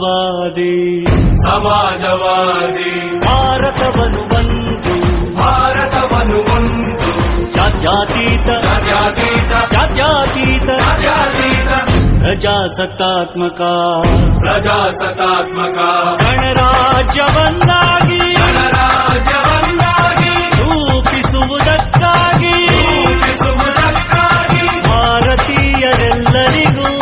ಸಮಾಜವಾದಿ. ಸಮಾಜವಾದಿ. ಭಾರತವನ್ನು ಒಂದು. ಭಾರತವನ್ನು ಒಂದು. ಜಾತ್ಯತೀತ. ಜಾತ್ಯತೀತ. ಜಾತ್ಯತೀತ. ಜಾತ್ಯತೀತ. ಪ್ರಜಾಸತ್ತಾತ್ಮಕ. ಪ್ರಜಾಸತ್ತಾತ್ಮಕ. ಗಣರಾಜ್ಯವನ್ನಾಗಿ. ಗಣರಾಜ್ಯವನ್ನಾಗಿ. ರೂಪಿಸುವುದಕ್ಕಾಗಿ. ರೂಪಿಸುವುದಕ್ಕಾಗಿ. ಭಾರತೀಯರೆಲ್ಲರಿಗೂ.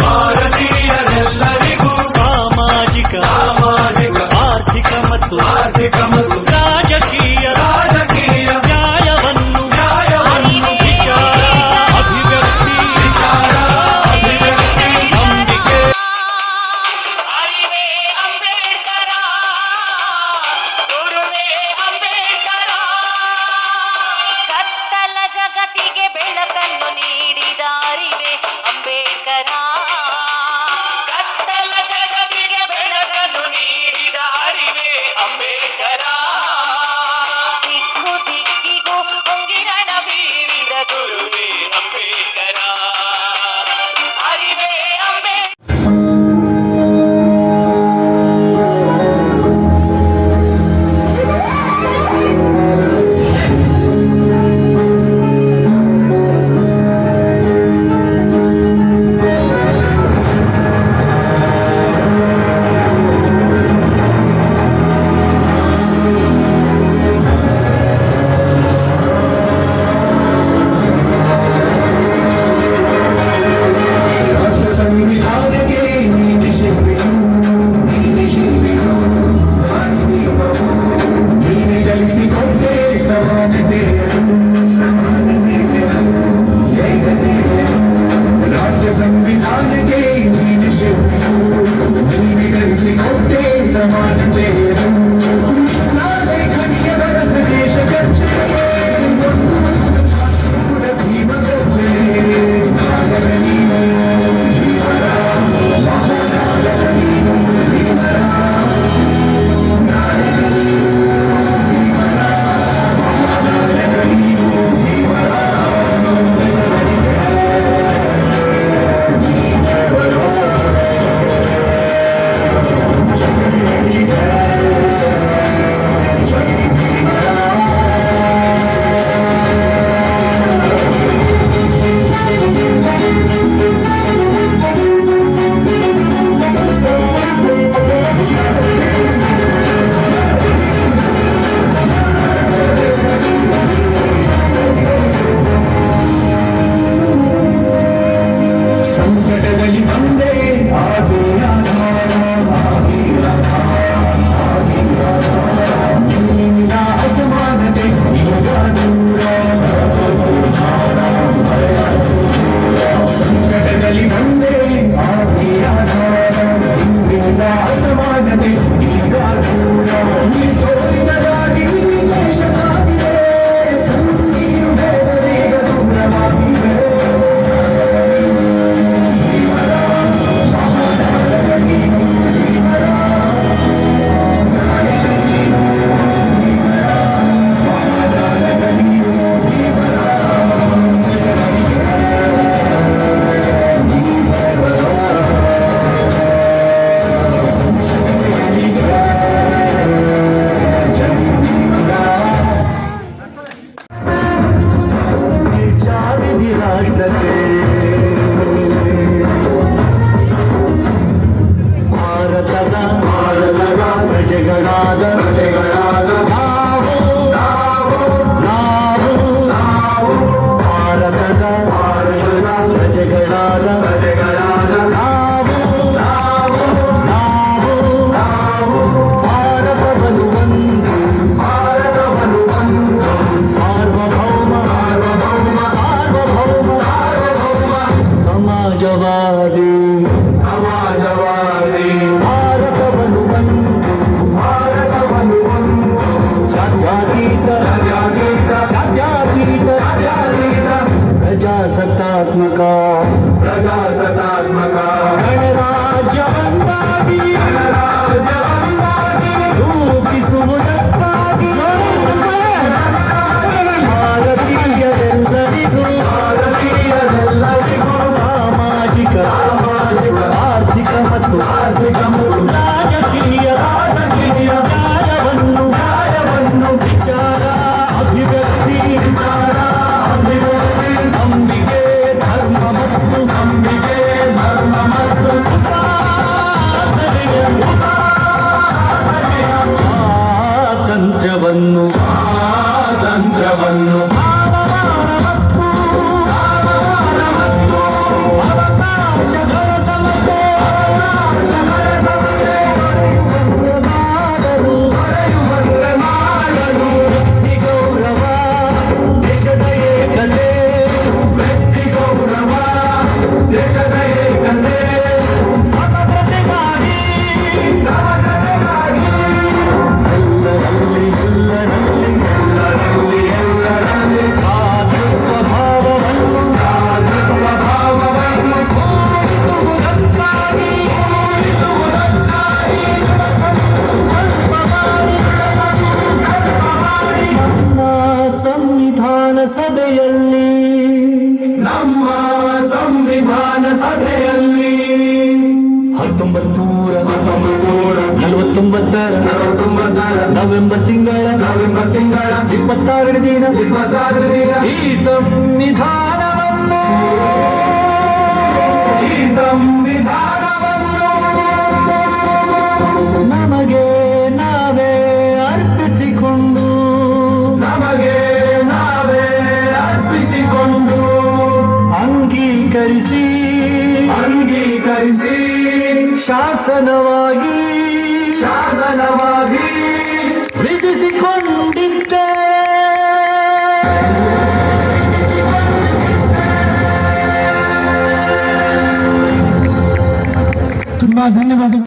No. ಹತ್ತೊಂಬತ್ತೂರ ನಲವತ್ತೊಂಬತ್ತರ ನಲವತ್ತೊಂಬತ್ತರ ನವೆಂಬರ್ ತಿಂಗಳ ನವೆಂಬರ್ ತಿಂಗಳ ಇಪ್ಪತ್ತಾರನೇ ದಿನ ಇಪ್ಪತ್ತಾರು ದಿನ ಈ ಸಂವಿಧಾನವನ್ನು ಈ ಸಂವಿಧಾನವನ್ನು ಶಾಸನವಾಗಿ ಶಾಸನವಾಗಿ ವಿಧಿಸಿಕೊಂಡಿದ್ದೆ. ತುಂಬಾ ಧನ್ಯವಾದಗಳು.